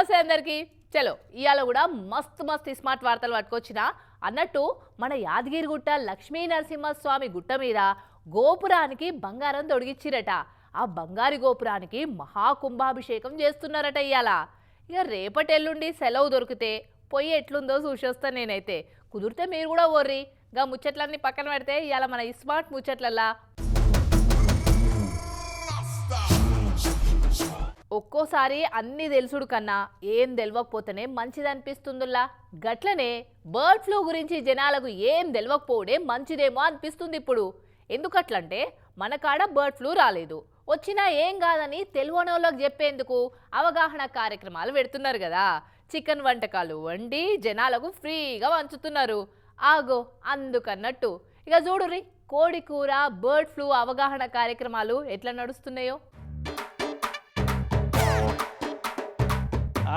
నమస్తే అందరికి. చలో ఇవాళ కూడా మస్తు మస్తు స్మార్ట్ వార్తలు పట్టుకొచ్చిన. అన్నట్టు మన యాదగిరిగుట్ట లక్ష్మీ నరసింహస్వామి గుట్ట మీద గోపురానికి బంగారం తొడిగిచ్చిరట. ఆ బంగారు గోపురానికి మహాకుంభాభిషేకం చేస్తున్నారట ఇవాళ ఇక రేపటి ఎల్లుండి సెలవు దొరికితే పొయ్యి ఎట్లుందో చూసొస్తా నేనైతే. కుదిరితే మీరు కూడా ఓర్రి. గా ముచ్చట్లన్నీ పక్కన పెడితే ఇవాళ మన స్మార్ట్ ముచ్చట్లల్లా ఒక్కోసారి అన్ని తెలుసుడు కన్నా ఏం తెలియకపోతేనే మంచిదనిపిస్తుందిలా గట్లనే బర్డ్ ఫ్లూ గురించి జనాలకు ఏం తెలియకపోవడే మంచిదేమో అనిపిస్తుంది ఇప్పుడు ఎందుకట్లంటే మన కాడ బర్డ్ ఫ్లూ రాలేదు. వచ్చినా ఏం కాదని తెలుగునోళ్ళకి చెప్పేందుకు అవగాహన కార్యక్రమాలు పెడుతున్నారు కదా చికెన్ వంటకాలు వండి జనాలకు ఫ్రీగా వంచుతున్నారు. ఆగో అందుకన్నట్టు. ఇక చూడుర్రి కోడి కూర బర్డ్ ఫ్లూ అవగాహన కార్యక్రమాలు ఎట్లా నడుస్తున్నాయో?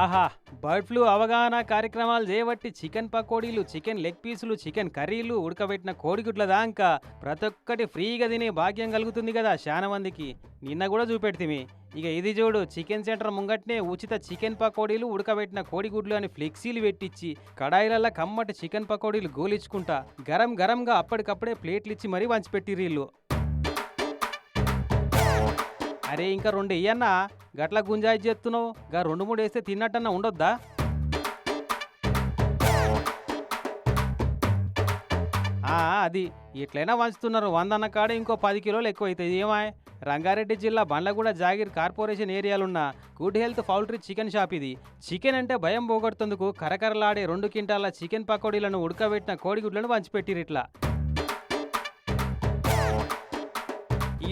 ఆహా బర్డ్ ఫ్లూ అవగాహన కార్యక్రమాలు చేయబట్టి చికెన్ పకోడీలు చికెన్ లెగ్ పీసులు చికెన్ కర్రీలు ఉడకబెట్టిన కోడిగుడ్ల దాకా ప్రతి ఒక్కటి ఫ్రీగా తినే భాగ్యం కలుగుతుంది కదా చాలా మందికి. నిన్న కూడా చూపెడితిమి ఇక ఇది చూడు చికెన్ సెంటర్ ముంగట్నే ఉచిత చికెన్ పకోడీలు ఉడకబెట్టిన కోడిగుడ్లు అని ఫ్లెక్సీలు పెట్టించి కడాయిలల్లో కమ్మటి చికెన్ పకోడీలు గోలించుకుంటా గరం గరంగా అప్పటికప్పుడే ప్లేట్లు ఇచ్చి మరీ వంచిపెట్టిర్రు వీళ్ళు. అరే ఇంకా రెండు ఇయ్యన్నా గట్ల గుంజాయి చేస్తున్నావు గా రెండు మూడు వేస్తే తిన్నట్టన్నా ఉండొద్దా? అది. ఎట్లయినా వంచుతున్నారు. వందన్న కాడ ఇంకో పది కిలోలు ఎక్కువ అవుతాయి ఏమాయ్ రంగారెడ్డి జిల్లా Bandlaguda Jagir corporation ఏరియాలున్న good health poultry chicken shop ఇది. చికెన్ అంటే భయం పోగొడుతుందుకు కరకరలాడే రెండు కింటాల చికెన్ పకోడీలను ఉడకబెట్టిన కోడిగుడ్లను వంచిపెట్టిరు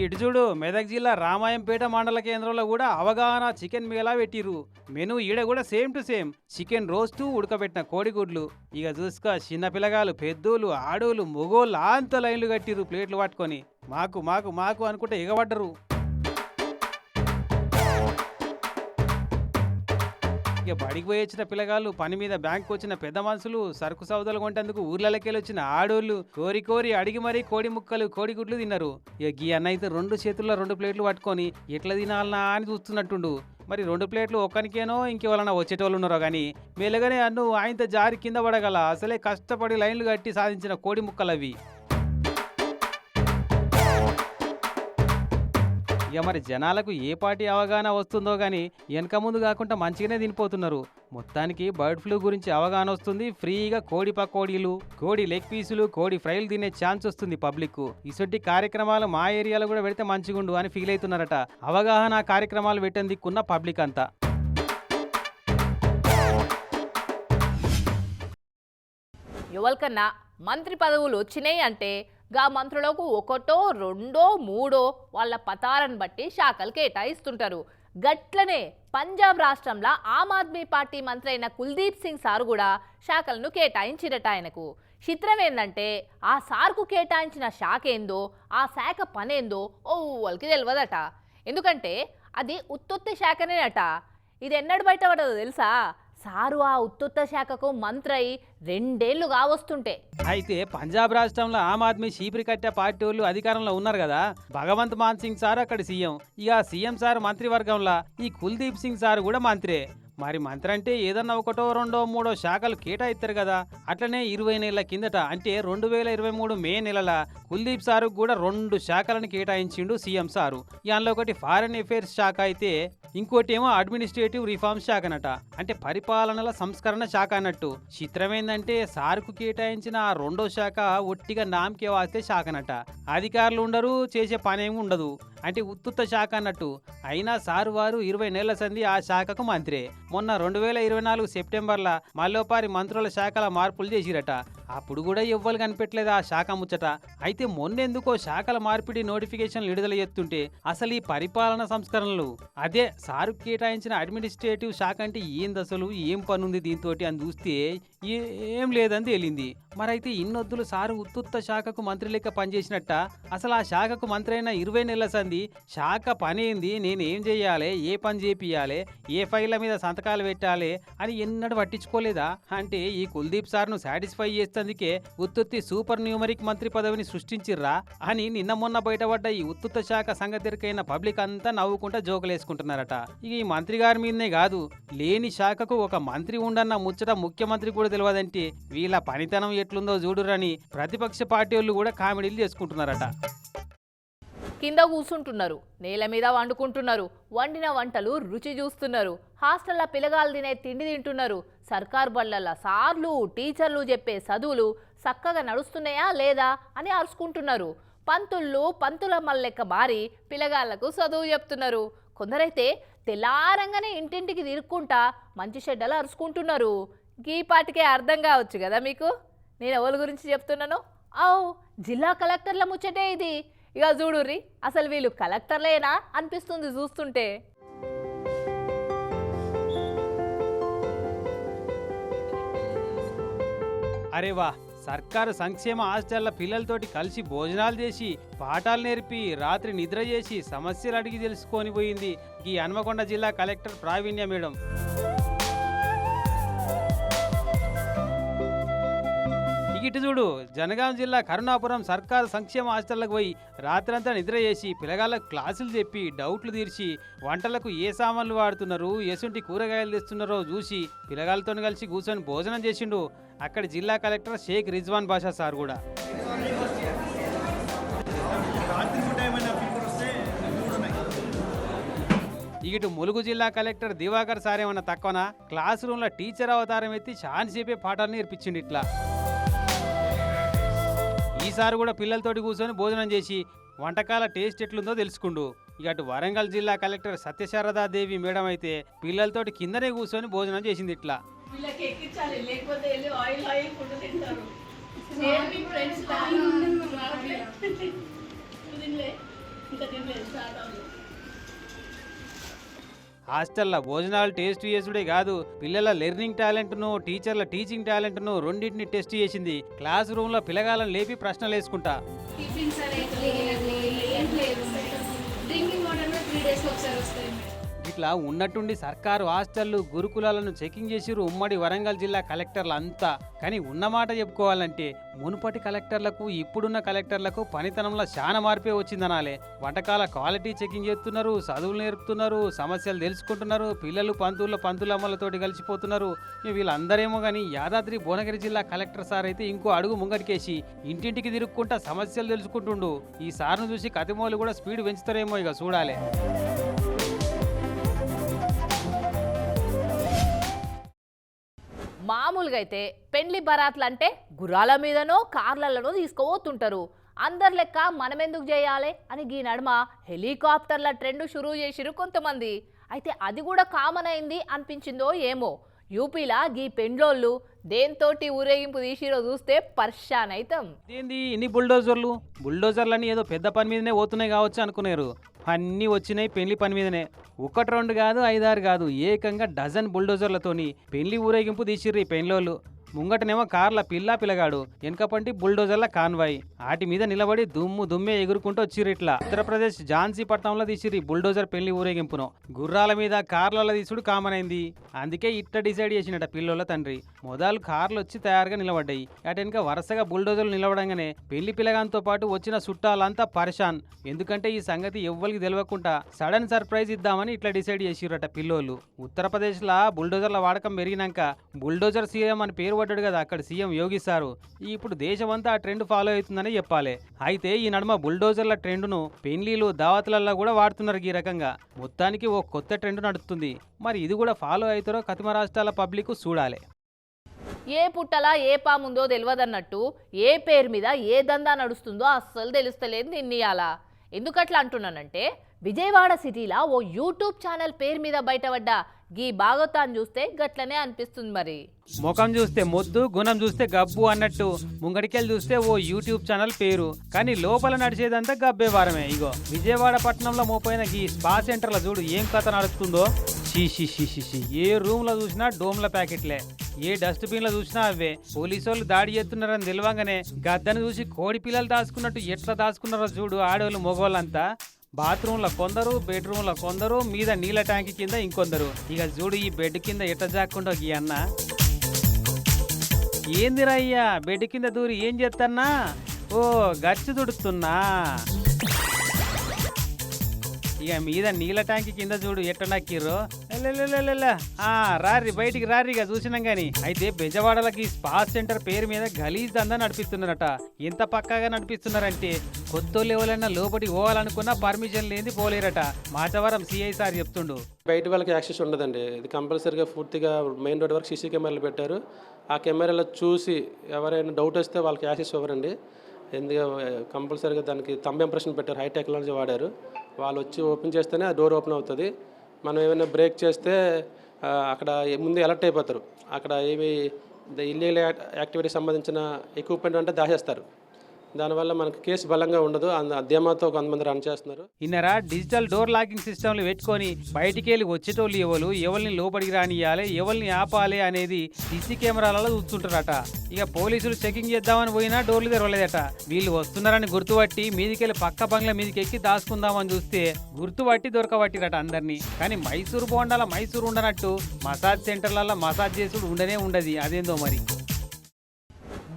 ఇటు చూడు మెదక్ జిల్లా రామాయంపేట మండల కేంద్రంలో కూడా అవగాహన చికెన్ మేళా పెట్టిర్రు. మెను ఈడ కూడా same to same. Chicken roast ఉడకబెట్టిన కోడిగుడ్లు. ఇక చూసుకో చిన్న పిల్లగాలు పెద్దోళ్ళు ఆడోళ్ళు మొగోళ్ళు అంత లైన్లు కట్టిరు ప్లేట్లు పట్టుకొని. మాకు మాకు మాకు అనుకుంటే ఎగబడ్డరు. ఇక బడికి పోయి వచ్చిన పిల్లగాళ్ళు పని మీద బ్యాంకు వచ్చిన పెద్ద మనుషులు సరుకు సౌదాలు కొంటేందుకు ఊర్లకెళ్ళి వచ్చిన ఆడోళ్ళు కోరి కోరి అడిగి మరీ కోడి ముక్కలు కోడి గుడ్లు తిన్నారు. ఇక గీ అన్న అయితే రెండు చేతుల్లో రెండు ప్లేట్లు పట్టుకొని ఎట్లా తినాలనా అని చూస్తున్నట్టుండు. మరి రెండు ప్లేట్లు ఒక్కనికేనో ఇంకెవరన్నా వచ్చేటోళ్ళు ఉన్నారో కానీ మెల్లగానే అన్ను ఆయనతో జారి కింద పడగల. అసలే కష్టపడి లైన్లు కట్టి సాధించిన కోడి ముక్కలు అవి ఇక మరి జనాలకు ఏ పార్టీ అవగాహన వస్తుందో కానీ వెనక ముందు కాకుండా మంచిగానే తినిపోతున్నారు. మొత్తానికి బర్డ్ ఫ్లూ గురించి అవగాహన వస్తుంది. ఫ్రీగా కోడి పకోడీలు కోడి లెగ్ పీసులు కోడి ఫ్రైలు తినే ఛాన్స్ వస్తుంది పబ్లిక్. ఇసొంటి కార్యక్రమాలు మా ఏరియాలో కూడా పెడితే మంచిగుండు అని ఫీల్ అవుతున్నారట. అవగాహన కార్యక్రమాలు పెట్టేందుకున్న పబ్లిక్ అంతా. ఎవరికన్నా మంత్రి పదవులు వచ్చినాయి అంటే గా మంత్రులకు ఒకటో రెండో మూడో వాళ్ళ పతాలను బట్టి శాఖలు కేటాయిస్తుంటారు. గట్లనే పంజాబ్ రాష్ట్రంలో ఆమ్ ఆద్మీ పార్టీ మంత్రి అయిన కుల్దీప్ సింగ్ సార్ కూడా శాఖలను కేటాయించిరట ఆయనకు. చిత్రం ఏంటంటే ఆ సార్కు కేటాయించిన శాఖ ఏందో ఆ శాఖ పనేందో ఓ వాళ్ళకి తెలియదట ఎందుకంటే అది ఉత్తుత్తి శాఖనేనట. ఇది ఎన్నడు బయట పడదో తెలుసా? సారు ఆ ఉత్తుత్త శాఖకు మంత్రి అయి రెండేళ్ళు కావస్తుంటే అయితే పంజాబ్ రాష్ట్రంలో ఆమ్ ఆద్మీ చీపురి కట్టే పార్టీ వాళ్ళు అధికారంలో ఉన్నారు కదా. భగవంత్ మాన్ సింగ్ సార్ అక్కడ సీఎం. ఇక సీఎం సార్ మంత్రివర్గంలో ఈ కుల్దీప్ సింగ్ సార్ కూడా మంత్రే. మరి మంత్రి అంటే ఏదన్నా ఒకటో రెండో మూడో శాఖలు కేటాయిస్తారు కదా. అట్లనే ఇరవై నెలల కిందట అంటే రెండు వేల ఇరవై మూడు మే నెలల కుల్దీప్ సారు కూడా రెండు శాఖలను కేటాయించిండు సీఎం సారు. అందులో ఒకటి ఫారెన్ అఫైర్స్ శాఖ అయితే ఇంకోటి ఏమో అడ్మినిస్ట్రేటివ్ రిఫార్మ్స్ శాఖనట. అంటే పరిపాలనల సంస్కరణ శాఖ అన్నట్టు. చిత్రం ఏంటంటే సార్కు కేటాయించిన ఆ రెండో శాఖ ఒట్టిగా నామకే వాస్తే శాఖనట. అధికారులు ఉండరు చేసే పనేమి ఉండదు. అంటే ఉత్తుత్త శాఖ అన్నట్టు. అయినా సారు వారు ఇరవై నెలల సంధి ఆ శాఖకు మంత్రే. మొన్న రెండు వేల ఇరవై నాలుగు సెప్టెంబర్లో మల్లోపారి మంత్రుల శాఖల మార్పులు చేసిరట. అప్పుడు కూడా ఎవ్వరు కనిపెట్టలేదు ఆ శాఖ ముచ్చట. అయితే మొన్నెందుకో శాఖల మార్పిడి నోటిఫికేషన్లు విడుదల చేస్తుంటే అసలు ఈ పరిపాలన సంస్కరణలు. అదే సారు కేటాయించిన అడ్మినిస్ట్రేటివ్ శాఖ అంటే ఏంది అసలు ఏం పనుంది దీంతో అని చూస్తే ఏం లేదని తేలింది. మరైతే ఇన్నొద్దులు సారు ఉత్తుత్త శాఖకు మంత్రి లెక్క పనిచేసినట్ట. అసలు ఆ శాఖకు మంత్రి అయిన ఇరవై నెలల సంది శాఖ పని నేనేం నేను ఏం ఏ పని చేపియాలి ఏ ఫైళ్ళ మీద సంతకాలు పెట్టాలి అని ఎన్నడూ పట్టించుకోలేదా? అంటే ఈ కుల్దీప్ సార్ను సాటిస్ఫై చేసేందుకే ఉత్తుత్తి సూపర్ న్యూమరిక్ మంత్రి పదవిని సృష్టించిర్రా అని నిన్న మొన్న బయటపడ్డ ఈ ఉత్తుత్త శాఖ సంగతిరికైన పబ్లిక్ అంతా నవ్వుకుంటా జోకులేసుకుంటున్నారట. ఇక ఈ మంత్రి గారి మీదనే కాదు లేని శాఖకు ఒక మంత్రి ఉండన్న ముచ్చట ముఖ్యమంత్రి కూడా తెలియదంటే వీళ్ళ పనితనం ఎట్లుందో చూడురని ప్రతిపక్ష పార్టీ వాళ్ళు కూడా కామెడీలు చేసుకుంటున్నారట. కింద కూర్చుంటున్నారు నేల మీద వండుకుంటున్నారు వండిన వంటలు రుచి చూస్తున్నారు హాస్టల్ల పిల్లగాలు తినే తిండి తింటున్నారు సర్కార్ బళ్ళల్లో సార్లు టీచర్లు చెప్పే చదువులు చక్కగా నడుస్తున్నాయా లేదా అని అరుచుకుంటున్నారు. పంతుళ్ళు పంతుల మల్లెక్క మారి పిల్లగాళ్ళకు చదువు చెప్తున్నారు. కొందరైతే తెల్లారంగానే ఇంటింటికి తిరుక్కుంటా మంచి షెడ్డలు అరుచుకుంటున్నారు. గీపాటికే అర్థం కావచ్చు కదా మీకు? నేను ఎవరి గురించి చెప్తున్నాను? ఓ జిల్లా కలెక్టర్ల ముచ్చటే ఇది. ఇక చూడుర్రి అసలు వీళ్ళు కలెక్టర్లేనా అనిపిస్తుంది చూస్తుంటే. అరే వా సర్కారు సంక్షేమ హాస్టళ్ళ పిల్లలతోటి కలిసి భోజనాలు చేసి పాఠాలు నేర్పి రాత్రి నిద్ర చేసి సమస్యలు అడిగి తెలుసుకొని పోయింది ఈ హన్మకొండ జిల్లా కలెక్టర్ ప్రావీణ్య మేడం. ఇటు చూడు జనగాం జిల్లా కరుణాపురం సర్కారు సంక్షేమ హాస్టళ్ళకు పోయి రాత్రంతా నిద్ర చేసి పిల్లగాళ్ళకు క్లాసులు చెప్పి డౌట్లు తీర్చి వంటలకు ఏ సామాన్లు వాడుతున్నారు ఎసుంటి కూరగాయలు తెస్తున్నారో చూసి పిల్లగాళ్ళతో కలిసి కూర్చొని భోజనం చేసిండు అక్కడ జిల్లా కలెక్టర్ షేక్ రిజ్వాన్ బాషా సార్ కూడా. ఇటు ములుగు జిల్లా కలెక్టర్ దివాకర్ సార్ ఏమన్నా తక్కువనా? క్లాస్ రూమ్లో టీచర్ అవతారం ఎత్తి చాలాసేపే పాఠాలు నేర్పించిండు ఇట్లా. ఈసారి కూడా పిల్లలతోటి కూర్చొని భోజనం చేసి వంటకాల టేస్ట్ ఎట్లుందో తెలుసుకుండు. ఇక అటు వరంగల్ జిల్లా కలెక్టర్ సత్యశారదాదేవి మేడం అయితే పిల్లలతోటి కిందనే కూర్చొని భోజనం చేసింది ఇట్లా. వీళ్ళకి హాస్టల్లో భోజనాలు టేస్ట్ చేసుడే కాదు. పిల్లల లెర్నింగ్ టాలెంట్ను టీచర్ల టీచింగ్ టాలెంట్ను రెండింటిని టెస్ట్ చేసింది. క్లాస్ రూమ్లో పిల్లగాళ్ళని లేపి ప్రశ్నలు వేసుకుంటా. డ్రింకింగ్ వాటర్ కూడా త్రీ డేస్కి ఒకసారి వస్తాయి. ఇట్లా ఉన్నట్టుండి సర్కారు హాస్టళ్ళు గురుకులాలను చెకింగ్ చేసిరు ఉమ్మడి వరంగల్ జిల్లా కలెక్టర్లు అంతా కానీ ఉన్నమాట చెప్పుకోవాలంటే మునుపటి కలెక్టర్లకు ఇప్పుడున్న కలెక్టర్లకు పనితనంలో చాలా మార్పే వచ్చిందనాలే. వంటకాల క్వాలిటీ చెకింగ్ చేస్తున్నారు చదువులు నేర్పుతున్నారు సమస్యలు తెలుసుకుంటున్నారు పిల్లలు పంతుల పంతులు అమ్మలతోటి కలిసిపోతున్నారు వీళ్ళందరేమో కానీ యాదాద్రి భువనగిరి జిల్లా కలెక్టర్ సార్ అయితే ఇంకో అడుగు ముంగటికేసి ఇంటింటికి తిరుక్కుంటా సమస్యలు తెలుసుకుంటుండు. ఈ సార్ను చూసి కతిమోలు కూడా స్పీడ్ పెంచుతారేమో ఇక చూడాలి. మామూలుగా అయితే పెండ్లి బరాత్లు అంటే గుర్రాల మీదనో కార్లలోనో తీసుకోబోతుంటారు. అందరు లెక్క మనమెందుకు చేయాలి అని ఈ నడుమ హెలికాప్టర్ల ట్రెండ్ షురూ చేసిరు కొంతమంది. అయితే అది కూడా కామన్ అయింది అనిపించిందో ఏమో. యూపీలా గీ పెండ్లోళ్ళు దేంతోటి ఊరేగింపు తీసిరో చూస్తే పర్షాన్ అవుతాం ఏంది ఇన్ని బుల్డోజర్లు? బుల్డోజర్లని ఏదో పెద్ద పని మీదనే పోతున్నాయి కావచ్చు అనుకున్నారు అన్నీ వచ్చినాయి పెళ్ళి పని మీదనే. ఒకటి రెండు కాదు ఐదారు కాదు ఏకంగా డజన్ బుల్డోజర్లతోని పెళ్ళి ఊరేగింపు తీసిర్రు ఈ పెండ్లోళ్ళు. ముంగటనేమో కార్ల పిల్లా పిల్లగాడు. వెనకపంటి బుల్డోజర్ల కాన్వాయ్. ఆటి మీద నిలబడి దుమ్ము దుమ్మే ఎగురుకుంటూ వచ్చిర్రు ఇట్లా ఉత్తరప్రదేశ్ ఝాన్సీ పట్టణంలో తీసిర్రు బుల్డోజర్ పెళ్ళి ఊరేగింపును. గుర్రాల మీద కార్లలో తీసుడు కామన్ అయింది అందుకే ఇట్ట డిసైడ్ చేసినట పిల్లోళ్ళ తండ్రి. మొదలు కార్లు వచ్చి తయారుగా నిలబడ్డాయి. అటెనక వరుసగా బుల్డోజర్లు నిలబడంగానే పెళ్ళి పిల్లగాంతో పాటు వచ్చిన చుట్టాలంతా పరిశాన్ ఎందుకంటే ఈ సంగతి ఎవ్వరికి తెలియకుండా సడన్ సర్ప్రైజ్ ఇద్దామని ఇట్లా డిసైడ్ చేసిరట పిల్లోళ్ళు. ఉత్తరప్రదేశ్లో బుల్డోజర్ల వాడకం పెరిగినాక బుల్డోజర్ సీఎం అని పేరు పడ్డాడు కదా అక్కడ సీఎం యోగి సారు. ఇప్పుడు దేశమంతా ఆ ట్రెండ్ ఫాలో అవుతుందని చెప్పాలి. అయితే ఈ నడుమ బుల్డోజర్ల ట్రెండ్ను పెళ్ళిలు దావతులలో కూడా వాడుతున్నారు ఈ రకంగా. మొత్తానికి ఓ కొత్త ట్రెండ్ నడుస్తుంది మరి ఇది కూడా ఫాలో అవుతారో కతిమ రాష్ట్రాల పబ్లిక్ చూడాలి. ఏ పుట్టలా ఏ పాముందో తెలియదన్నట్టు ఏ పేరు మీద ఏ దందా నడుస్తుందో అస్సలు తెలుస్తలేదు నిన్నీయాల ఎందుకట్లా అంటున్నానంటే విజయవాడ సిటీలా ఓ యూట్యూబ్ ఛానల్ పేరు మీద బయటపడ్డ గీ భాగవతాన్ని చూస్తే గట్లనే అనిపిస్తుంది మరి. ముఖం చూస్తే మొద్దు గుణం చూస్తే గబ్బు అన్నట్టు ముంగడికెళ్ళి చూస్తే ఓ యూట్యూబ్ ఛానల్ పేరు. కానీ లోపల నడిచేదంతా గబ్బే వారమే ఇగో విజయవాడ పట్టణంలో మోపోయిన ఈ స్పా సెంటర్ల చూడు ఏం కథ నడుస్తుందో. షీ షీ షీ ఏ రూమ్లో చూసినా డోమ్ల ప్యాకెట్లే. ఏ డస్ట్బిన్లో చూసినా అవే. పోలీసు వాళ్ళు దాడి చేస్తున్నారని తెలియంగానే గద్దను చూసి కోడి పిల్లలు దాచుకున్నట్టు ఎట్లా దాచుకున్నారో చూడు ఆడవాళ్ళు మగవాళ్ళంతా బాత్రూంలో కొందరు బెడ్రూమ్లో కొందరు మీద నీళ్ళ ట్యాంక్ కింద ఇంకొందరు. ఇక చూడు ఈ బెడ్ కింద ఎట్ట జాక్కుండా ఈ అన్న. ఏందిరా అయ్యా బెడ్ కింద దూరి ఏం చేస్తన్నా ఓ గచ్చి దుడుతున్నా ఇక మీద నీళ్ళ ట్యాంక్ కింద చూడు ఎట్ట నక్కిర్రో. రారి బయటికి రారి ఇక చూసినాం గాని. అయితే బెజవాడలకి స్పా సెంటర్ పేరు మీద గలీజ్ దందా నడిపిస్తున్నారట. ఎంత పక్కాగా నడిపిస్తున్నారంటే కొత్త ఎవరైనా లోపలికి పోవాలనుకున్నా పర్మిషన్ లేని పోలేరట. మాచవరం సిఐ సార్ చెప్తుండు. బయట వాళ్ళకి యాక్సెస్ ఉండదండి. ఇది కంపల్సరీగా పూర్తిగా మెయిన్ రోడ్ వరకు సీసీ కెమెరాలు పెట్టారు. ఆ కెమెరాలో చూసి ఎవరైనా డౌట్ వస్తే వాళ్ళకి యాక్సెస్ ఇవ్వరండి. ఎందుకు కంపల్సరీగా దానికి తంబ్ ఇంప్రెషన్ పెట్టారు. హై టెక్నాలజీ వాడారు. వాళ్ళు వచ్చి ఓపెన్ చేస్తేనే ఆ డోర్ ఓపెన్ అవుతుంది. మనం ఏమైనా బ్రేక్ చేస్తే అక్కడ ముందు అలర్ట్ అయిపోతారు. అక్కడ ఏవి ఇల్లీగల్ యాక్టివిటీకి సంబంధించిన ఎక్విప్మెంట్ అంటే దాచేస్తారు. దానివల్ల మనకు కేసు బలంగా ఉండదు. అంద- ధీమాతో కొంతమంది రన్ చేస్తున్నారు. ఇన్నరా డిజిటల్ డోర్ లాకింగ్ సిస్టమ్లు పెట్టుకొని బయటికి వెళ్ళి వచ్చేటోళ్ళు ఎవరు? ఎవరిని లోపలికి రానియాలి ఎవరిని ఆపాలి అనేది సీసీ కెమెరాలలో చూస్తుంటారట. ఇక పోలీసులు చెకింగ్ చేద్దామని పోయినా డోర్లు తెరవలేదట. వీళ్ళు వస్తున్నారని గుర్తుపట్టి మీదికెళ్ళి పక్క బంగ్లా మీదికి ఎక్కి దాచుకుందామని చూస్తే గుర్తుపట్టి దొరకబట్టిరట అందరినీ. కానీ మైసూరు బోండాల మైసూరు ఉండనట్టు మసాజ్ సెంటర్లలో మసాజ్ చేసుడు ఉండనే ఉండదు. అదేందో మరి?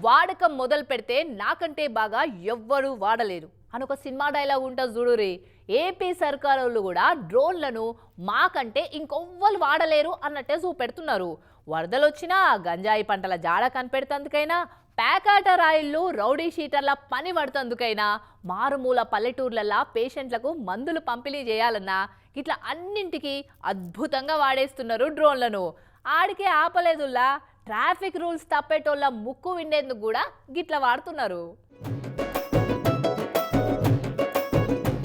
వాడకం మొదలు పెడితే నాకంటే బాగా ఎవ్వరూ వాడలేరు. అని ఒక సినిమా డైలాగ్ ఉంటుంది చూడురి ఏపీ సర్కారోళ్ళు కూడా డ్రోన్లను మాకంటే ఇంకొవ్వరు వాడలేరు అన్నట్టే చూపెడుతున్నారు. వరదలు వచ్చినా గంజాయి పంటల జాడ కనిపెడుతందుకైనా ప్యాకాట రాయిళ్ళు రౌడీ షీటర్ల పని పడుతందుకైనా మారుమూల పల్లెటూర్లలో పేషెంట్లకు మందులు పంపిణీ చేయాలన్నా ఇట్లా అన్నింటికీ అద్భుతంగా వాడేస్తున్నారు డ్రోన్లను. ఆడికే ఆపలేదుల్లా. ట్రాఫిక్ రూల్స్ తప్పేటోళ్ళ ముక్కు విండేందుకు కూడా గిట్ల వాడుతున్నారు.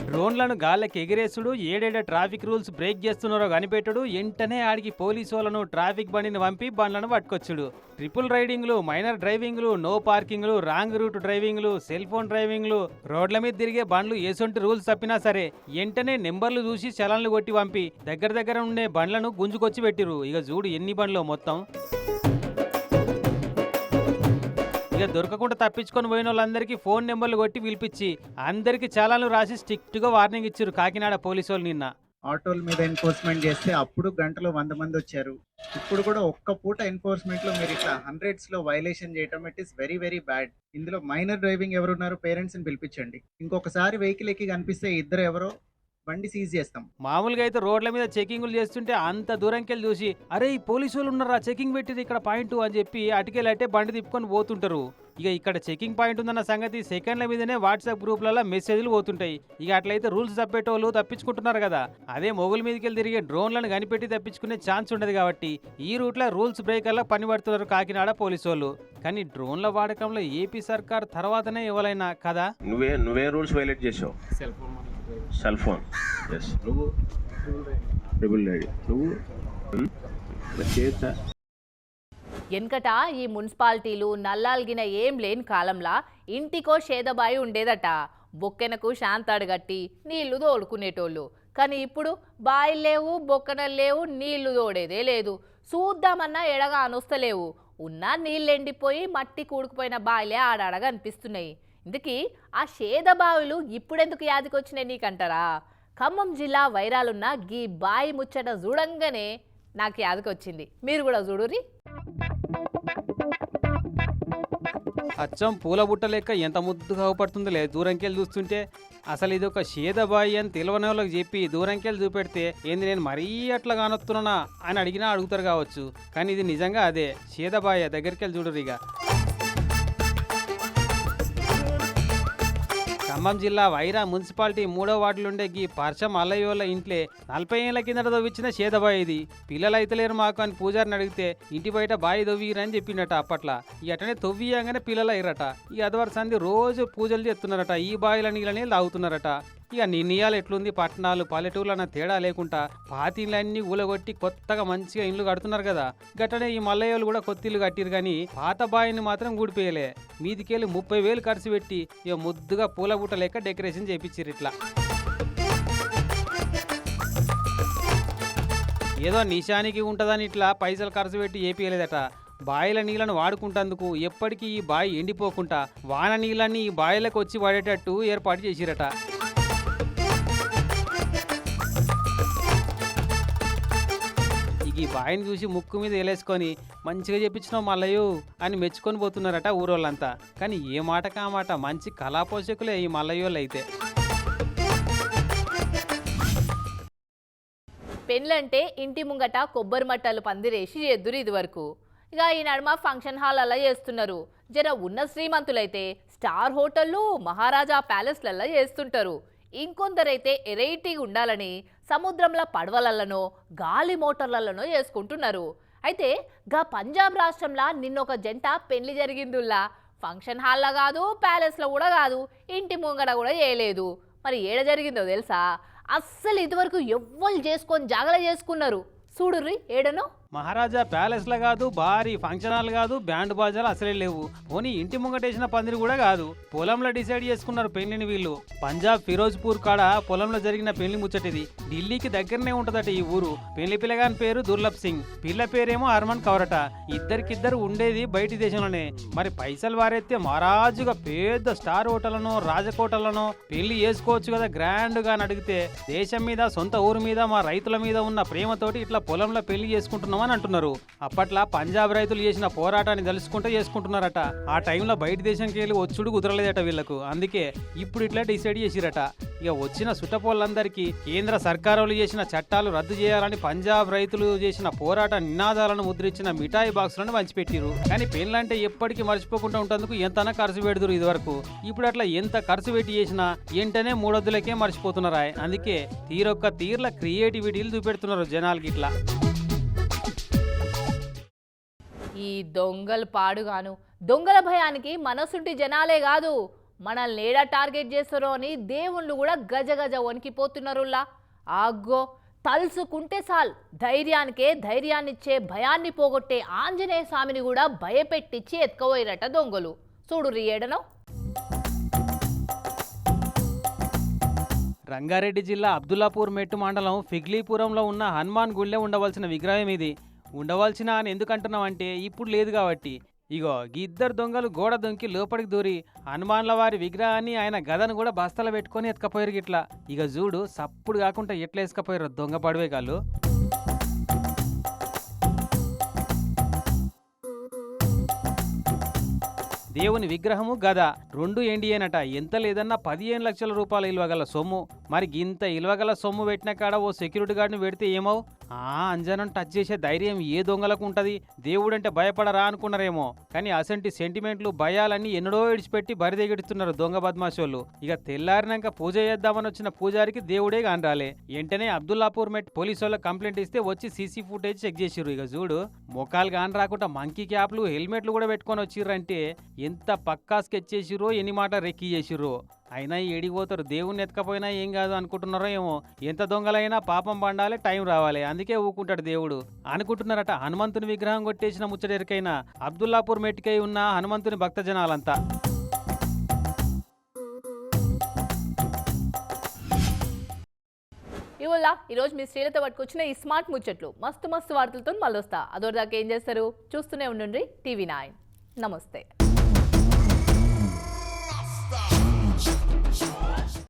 డ్రోన్లను గాల్లకి ఎగిరేసుడు ఏడేడ ట్రాఫిక్ రూల్స్ బ్రేక్ చేస్తున్నారో కనిపెట్టుడు వెంటనే ఆడికి పోలీసు వాళ్ళను ట్రాఫిక్ బండిని పంపి బండ్లను పట్టుకొచ్చుడు. ట్రిపుల్ రైడింగ్లు మైనర్ డ్రైవింగ్లు నో పార్కింగ్లు రాంగ్ రూట్ డ్రైవింగ్లు సెల్ ఫోన్ డ్రైవింగ్లు రోడ్ల మీద తిరిగే బండ్లు ఏసొంటి రూల్స్ తప్పినా సరే వెంటనే నెంబర్లు చూసి చలన్లు కొట్టి పంపి దగ్గర దగ్గర ఉండే బండ్లను గుంజుకొచ్చి పెట్టిరు ఇక చూడు ఎన్ని బండ్లు మొత్తం. ఇక దొరకకుండా తప్పించుకొని పోయిన వాళ్ళందరికీ ఫోన్ నెంబర్లు కొట్టి పిలిపించి అందరికీ చాలాను రాసి స్ట్రిక్ట్గా వార్నింగ్ ఇచ్చారు కాకినాడ పోలీసు వాళ్ళు నిన్న. ఆటోల మీద ఎన్ఫోర్స్మెంట్ చేస్తే అప్పుడు గంటలో వంద మంది వచ్చారు. ఇప్పుడు కూడా ఒక్క పూట ఎన్ఫోర్స్మెంట్లో మీరు ఇట్లా హండ్రెడ్స్లో వైలేషన్ చేయటం it is very very bad ఇందులో మైనర్ డ్రైవింగ్ ఎవరున్నారు పేరెంట్స్ని పిలిపించండి. ఇంకొకసారి వెహికల్ ఎక్కి కనిపిస్తే ఇద్దరు ఎవరో బండి సీజ్ చేస్తాం. మామూలుగా అయితే రోడ్ల మీద చెకింగ్లు చేస్తుంటే అంత దూరంకెళ్ళి చూసి అరే ఈ పోలీసు వాళ్ళు ఉన్నారా? చెకింగ్ పెట్టింది ఇక్కడ పాయింట్ అని చెప్పి అటుకెళ్ళి బండి తిప్పుకొని పోతుంటారు. ఇక ఇక్కడ చెకింగ్ పాయింట్ ఉందన్న సంగతి సెకండ్ల మీదనే వాట్సాప్ గ్రూప్లలో మెసేజ్లు పోతుంటాయి. ఇక అట్లయితే రూల్స్ తప్పేటోళ్ళు తప్పించుకుంటున్నారు కదా. అదే మొగుల మీదకి వెళ్ళి తిరిగే డ్రోన్లను కనిపెట్టి తప్పించుకునే ఛాన్స్ ఉండదు కాబట్టి ఈ రూట్లో రూల్స్ బ్రేకర్లా పని పడుతున్నారు కాకినాడ పోలీసు వాళ్ళు కానీ డ్రోన్ల వాడకంలో ఏపీ సర్కార్ తర్వాతనే ఎవరైనా కదా? నువ్వే నువ్వే రూల్స్ వైలేట్ చేసావు. సెల్ ఫోన్ ఎస్ నువ్వు? ట్రిపుల్ ఐడి నువ్వు? చేయొచ్చా వెనకట ఈ మున్సిపాలిటీలు నల్లాల్గిన ఏం లేని కాలంలా ఇంటికో షేదబాయి ఉండేదట. బొక్కెనకు శాంతాడు గట్టి నీళ్ళు తోడుకునేటోళ్ళు. కానీ ఇప్పుడు బాయిలు లేవు బొక్కనలు లేవు నీళ్ళు తోడేదే లేదు. చూద్దామన్నా ఎడగా అనొస్తలేవు ఉన్నా నీళ్ళు ఎండిపోయి మట్టి కూడుకుపోయిన బాయిలే ఆడాడగా అనిపిస్తున్నాయి. ఇందుకీ ఆ షేద బావులు ఇప్పుడెందుకు యాదికొచ్చినాయి నీకంటారా? ఖమ్మం జిల్లా వైరాలున్న గీ బాయి ముచ్చట చూడంగానే నాకు యాదకొచ్చింది. మీరు కూడా చూడురి అచ్చం పూల బుట్ట లెక్క ఎంత ముద్దుగా అవపడుతుందిలే దూరంకెళ్ళి చూస్తుంటే. అసలు ఇది ఒక షేదబాయి అని తెలియని వాళ్ళకి చెప్పి దూరంకెళ్ళి చూపెడితే ఏంది నేను మరీ అట్లా కానొస్తున్నానా అని అడిగినా అడుగుతారు కావచ్చు. కానీ ఇది నిజంగా అదే. షేదబాయి దగ్గరికి వెళ్ళి చూడరు ఇక ఖమ్మం జిల్లా వైరా మున్సిపాలిటీ మూడో వార్డులుండే గీ పర్షం అల్లయ్యోళ్ళ ఇంట్లే నలభై ఏళ్ళ కిందట దొవ్విచ్చిన షేదబాయి ఇది. పిల్లలు అయితే లేరు మాకు అని పూజారిని అడిగితే ఇంటి బయట బాయి దొవ్విరని చెప్పిండట అప్పట్లా. ఈ అటనే తొవ్వియంగానే పిల్లలు ఈ అదవర సంధి రోజు పూజలు చేస్తున్నారట ఈ బాయిల నీళ్ళని తాగుతున్నారట. ఇక నిర్ణయాలు ఎట్లుంది పట్టణాలు పల్లెటూర్లు అన్న తేడా లేకుండా పాతిళ్ళన్నీ ఊలగొట్టి కొత్తగా మంచిగా ఇండ్లు కడుతున్నారు కదా. గట్టనే ఈ మల్లయ్యలు కూడా కొత్త ఇల్లు కట్టిరు కానీ పాత బాయిని మాత్రం గూడిపోయలే మీదికెళ్ళి ముప్పై వేలు ఖర్చు పెట్టి ఇక ముద్దుగా పూల బుట్ట లెక్క డెకరేషన్ చేయించారు ఇట్లా. ఏదో నిశానికి ఉంటుందని ఇట్లా పైసలు ఖర్చు పెట్టి ఏపీయలేదట బాయిల నీళ్ళను వాడుకుంటందుకు ఎప్పటికీ ఈ బావి ఎండిపోకుండా వాన నీళ్ళని ఈ బాయిలకు వచ్చి పడేటట్టు ఏర్పాటు చేసిరట. బాయిని చూసి ముక్కు మీద వేలేసుకొని మంచిగా చెప్పించినావు మల్లయ్యు అని మెచ్చుకొని పోతున్నారట ఊరోళ్ళంతా. కానీ ఏ మాట? కామాట మంచి కళాపోషకులే ఈ మల్లయ్యోళ్ళు అయితే పెళ్ళంటే ఇంటి ముంగట కొబ్బరి మట్టలు పందిరేసి చేద్దురు ఇది వరకు. ఇక ఈ నడుమ ఫంక్షన్ హాల్ అలా చేస్తున్నారు. జర ఉన్న శ్రీమంతులైతే స్టార్ హోటళ్ళు మహారాజా ప్యాలెస్లల్లో చేస్తుంటారు. ఇంకొందరైతే ఎరైటీగా ఉండాలని సముద్రంలో పడవలలోనో గాలి మోటార్లలోనో చేసుకుంటున్నారు అయితే గా పంజాబ్ రాష్ట్రంలో నిన్నొక జంట పెళ్ళి జరిగిందుల్లా. ఫంక్షన్ హాల్లో కాదు ప్యాలెస్లో కూడా కాదు ఇంటి ముంగడ కూడా చేయలేదు. మరి ఏడ జరిగిందో తెలుసా? అస్సలు ఇదివరకు ఎవ్వరు చేసుకొని జాగ్రత్త చేసుకున్నారు. చూడుర్రి ఏడనో? మహారాజా ప్యాలెస్లో కాదు భారీ ఫంక్షన్ హాల్ కాదు బ్యాండ్ బాజాలు అసలే లేవు. పోనీ ఇంటి ముంగటేసిన పందిరి కూడా కాదు. పొలంలో డిసైడ్ చేసుకున్నారు పెళ్ళిని వీళ్ళు. పంజాబ్ ఫిరోజ్పూర్ కాడ పొలంలో జరిగిన పెళ్ళి ముచ్చటిది. ఢిల్లీకి దగ్గరనే ఉంటదట ఈ ఊరు. పెళ్ళి పిల్లగాని పేరు దుర్లభ్ సింగ్. పిల్ల పేరేమో హర్మన్ కౌరట. ఇద్దరికిద్దరు ఉండేది బయటి దేశంలోనే. మరి పైసలు వారెత్తే మహారాజుగా పెద్ద స్టార్ హోటళ్ళను రాజకోటలను పెళ్ళి చేసుకోవచ్చు కదా గ్రాండ్గా అని అడిగితే దేశం మీద సొంత ఊరు మీద మా రైతుల మీద ఉన్న ప్రేమతోటి ఇట్లా పొలంలో పెళ్ళి చేసుకుంటున్నాం అని అంటున్నారు. అప్పట్లో పంజాబ్ రైతులు చేసిన పోరాటాన్ని తెలుసుకుంటే చేసుకుంటున్నారట. ఆ టైంలో బయట దేశంకి వెళ్ళి వచ్చుడు కుదరలేదట వీళ్ళకు. అందుకే ఇప్పుడు ఇట్లా డిసైడ్ చేసిరట. ఇక వచ్చిన సుట్టపోళ్ళందరికీ కేంద్ర సర్కారులు చేసిన చట్టాలు రద్దు చేయాలని పంజాబ్ రైతులు చేసిన పోరాట నినాదాలను ముద్రించిన మిఠాయి బాక్సులను పంచిపెట్టిరు కానీ పెళ్ళంటే ఎప్పటికీ మర్చిపోకుండా ఉంటందుకు ఎంతనా ఖర్చు పెడుతురు ఇదివరకు. ఇప్పుడు అట్లా ఎంత ఖర్చు పెట్టి చేసినా ఏంటనే మూడొద్దులకే మర్చిపోతున్నారా అందుకే తీరొక్క తీర్ల క్రియేటివిటీలు చూపెడుతున్నారు జనాలకి ఇట్లా. ఈ దొంగలు పాడుగాను. దొంగల భయానికి మనసుంటి జనాలే కాదు. మనల్ని ఏడా టార్గెట్ చేస్తారో అని దేవుళ్ళు కూడా గజ గజ వణికిపోతున్నారులా ఆగ్గో తలుసుకుంటే సాల్. ధైర్యానికే ధైర్యాన్నిచ్చే భయాన్ని పోగొట్టే ఆంజనేయ స్వామిని కూడా భయపెట్టించి ఎత్తుకపోయారట దొంగలు. చూడు ఏడనో. రంగారెడ్డి జిల్లా అబ్దుల్లాపూర్ మెట్టు మండలం ఫిగ్లీపురంలో ఉన్న హనుమాన్ గుళ్ళే ఉండవలసిన విగ్రహం ఇది. ఉండవలసిన అని ఎందుకంటున్నాం అంటే ఇప్పుడు లేదు కాబట్టి. ఇగో ఇద్దరు దొంగలు గోడ దొంకి లోపలికి దూరి హనుమాన్ల వారి విగ్రహాన్ని ఆయన గదను కూడా బస్తాలో పెట్టుకొని ఎత్తుకపోయారు గిట్లా. ఇక చూడు సప్పుడు కాకుండా ఎట్లా ఎసుకపోయారు దొంగ పడవే కాళ్ళు దేవుని విగ్రహము గద రెండు ఎండియేనట. ఎంత లేదన్నా పదిహేను లక్షల రూపాయల ఇల్వగల సొమ్ము. మరి ఇంత ఇల్వగల సొమ్ము పెట్టిన కాడ ఓ సెక్యూరిటీ గార్డ్ని పెడితే ఏమవు? అంజనం టచ్ చేసే ధైర్యం ఏ దొంగలకు ఉంటుంది? దేవుడంటే భయపడరా అనుకున్నారేమో. కానీ అసంటి సెంటిమెంట్లు భయాలన్నీ ఎన్నడో ఇడిచిపెట్టి బరిదెగిడుతున్నారు దొంగ బద్మాషోళ్ళు ఇక తెల్లారినాక పూజ చేద్దామని వచ్చిన పూజారికి దేవుడే కానరాలే. వెంటనే అబ్దుల్లాపూర్ మెట్ పోలీసు వాళ్ళకి కంప్లైంట్ ఇస్తే వచ్చి సీసీ ఫుటేజ్ చెక్ చేసిర్రు. ఇక చూడు మొఖాలు కాని రాకుండా మంకీ క్యాప్లు హెల్మెట్లు కూడా పెట్టుకొని వచ్చిర్రంటే ఎంత పక్కా స్కెచ్ చేసిరో ఎన్ని మాట రెక్కి చేసిర్రో. అయినా ఏడిపోతారు దేవుణ్ణి ఎత్తకపోయినా ఏం కాదు అనుకుంటున్నారో ఏమో. ఎంత దొంగలైనా పాపం పండాలి టైం రావాలి. అందుకే ఊకుంటాడు దేవుడు. అనుకుంటున్నారట హనుమంతుని విగ్రహం కొట్టేసిన ముచ్చటెరికైనా అబ్దుల్లాపూర్ మెట్టికై ఉన్న హనుమంతుని భక్త జనాలంతా ఇవల్ల ఈరోజు మీ స్త్రీలతో పట్టుకొచ్చిన ఈ స్మార్ట్ ముచ్చట్లు. మస్తు మస్తు వార్తలతో మళ్ళొస్తా. అదోదాకా ఏం చేస్తారు? చూస్తూనే ఉండండి టీవీ నైన్. నమస్తే.